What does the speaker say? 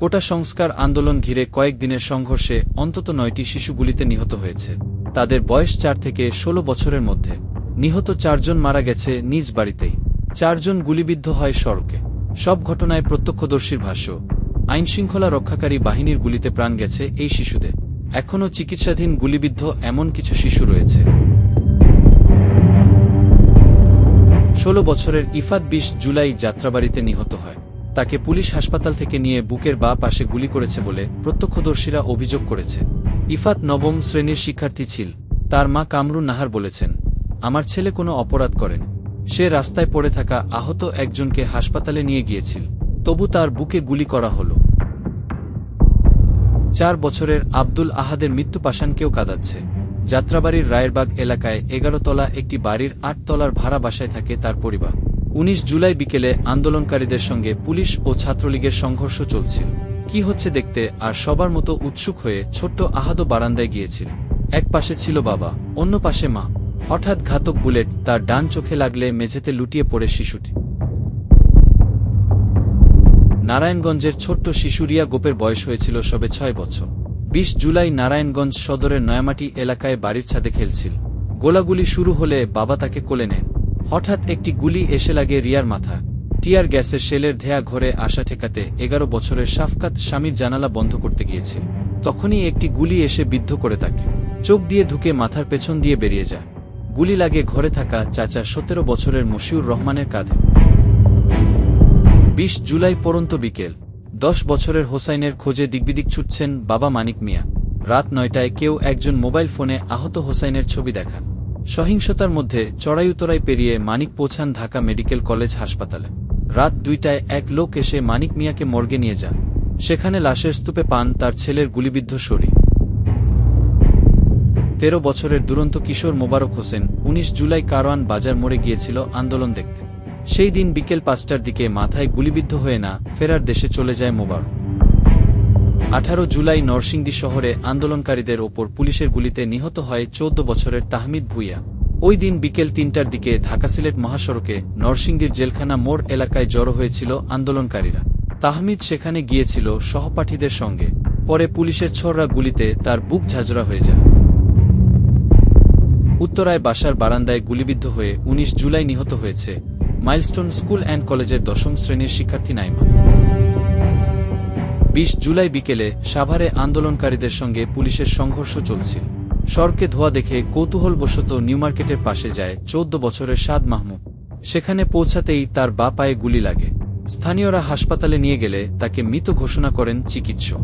কোটা সংস্কার আন্দোলন ঘিরে কয়েকদিনের সংঘর্ষে অন্তত নয়টি শিশু গুলিতে নিহত হয়েছে। তাদের বয়স চার থেকে ১৬ বছরের মধ্যে। নিহত চারজন মারা গেছে নিজ বাড়িতেই। চারজন গুলিবিদ্ধ হয় সড়কে। সব ঘটনায় প্রত্যক্ষদর্শীর ভাষ্য, আইনশৃঙ্খলা রক্ষাকারী বাহিনীর গুলিতে প্রাণ গেছে এই শিশুদের। এখনও চিকিৎসাধীন গুলিবিদ্ধ এমন কিছু শিশু রয়েছে। ষোলো বছরের ইফাত বিশ জুলাই যাত্রাবাড়িতে নিহত হয়। তাকে পুলিশ হাসপাতাল থেকে নিয়ে বুকের বা পাশে গুলি করেছে বলে প্রত্যক্ষদর্শীরা অভিযোগ করেছে। ইফাত নবম শ্রেণির শিক্ষার্থী ছিল। তার মা কামরুন নাহার বলেছেন, আমার ছেলে কোনো অপরাধ করেন। সে রাস্তায় পড়ে থাকা আহত একজনকে হাসপাতালে নিয়ে গিয়েছিল। তবু তার বুকে গুলি করা হল। চার বছরের আব্দুল আহাদের মৃত্যু পাশানকেও কাঁদাচ্ছে। যাত্রাবাড়ির রায়েরবাগ এলাকায় এগারো তলা একটি বাড়ির আট তলার ভাড়া বাসায় থাকে তার পরিবার। উনিশ জুলাই বিকেলে আন্দোলনকারীদের সঙ্গে পুলিশ ও ছাত্রলীগের সংঘর্ষ চলছিল। কি হচ্ছে দেখতে আর সবার মতো উৎসুক হয়ে ছোট্ট আহাদ বারান্দায় গিয়েছিল। এক পাশে ছিল বাবা, অন্য পাশে মা। হঠাৎ ঘাতক বুলেট তার ডান চোখে লাগলে মেঝেতে লুটিয়ে পড়ে শিশুটি। নারায়ণগঞ্জের ছোট্ট শিশুরিয়া গোপের বয়স হয়েছিল সবে ছয় বছর। বিশ জুলাই নারায়ণগঞ্জ সদরের নয়ামাটি এলাকায় বাড়ির ছাদে খেলছিল। গোলাগুলি শুরু হলে বাবা তাকে কোলে নেন। হঠাৎ একটি গুলি এসে লাগে রিয়ার মাথা। টিয়ার গ্যাসের শেলের ধেয়া ঘরে আসা ঠেকাতে এগারো বছরের সাফকাত স্বামীর জানালা বন্ধ করতে গিয়েছে। তখনই একটি গুলি এসে বিদ্ধ করে তাকে। চোখ দিয়ে ঢুকে মাথার পেছন দিয়ে বেরিয়ে যায়। গুলি লাগে ঘরে থাকা চাচা সতেরো বছরের মশিউর রহমানের কাঁধে। বিশ জুলাই পরন্ত বিকেল। দশ বছরের হোসাইনের খোঁজে দিগবিদিক ছুটছেন বাবা মানিক মিয়া। রাত নয়টায় কেউ একজন মোবাইল ফোনে আহত হোসাইনের ছবি দেখান। সহিংসতার মধ্যে চড়াইউতরাই পেরিয়ে মানিক পৌঁছান ঢাকা মেডিকেল কলেজ হাসপাতালে। রাত দুইটায় এক লোক এসে মানিক মিয়াকে মর্গে নিয়ে যান। সেখানে লাশের স্তূপে পান তার ছেলের গুলিবিদ্ধ শরীর। তেরো বছরের দুরন্ত কিশোর মোবারক হোসেন ১৯ জুলাই কারওয়ান বাজার মোড়ে গিয়েছিল আন্দোলন দেখতে। সেই দিন বিকেল পাঁচটার দিকে মাথায় গুলিবিদ্ধ হয়ে না ফেরার দেশে চলে যায় মোবারক। আঠারো জুলাই নরসিংদী শহরে আন্দোলনকারীদের ওপর পুলিশের গুলিতে নিহত হয় চৌদ্দ বছরের তাহমিদ ভুইয়া। ওই দিন বিকেল তিনটার দিকে ঢাকা সিলেট মহাসড়কে নরসিংদীর জেলখানা মোড় এলাকায় জড়ো হয়েছিল আন্দোলনকারীরা। তাহমিদ সেখানে গিয়েছিল সহপাঠীদের সঙ্গে। পরে পুলিশের ছোড়রা গুলিতে তার বুক ঝাঁঝরা হয়ে যায়। উত্তরায় বাসার বারান্দায় গুলিবিদ্ধ হয়ে ১৯ জুলাই নিহত হয়েছে মাইলস্টোন স্কুল অ্যান্ড কলেজের দশম শ্রেণির শিক্ষার্থী নাইমা। বিশ জুলাই বিকেলে সাভারে আন্দোলনকারীদের সঙ্গে পুলিশের সংঘর্ষ চলছিল। সরকে ধোয়া দেখে কৌতূহলবশত নিউমার্কেটের পাশে যায় চোদ্দ বছরের সাদ মাহমুদ। সেখানে পৌঁছাতেই তার বা পায়ে গুলি লাগে। স্থানীয়রা হাসপাতালে নিয়ে গেলে তাকে মৃত ঘোষণা করেন চিকিৎসক।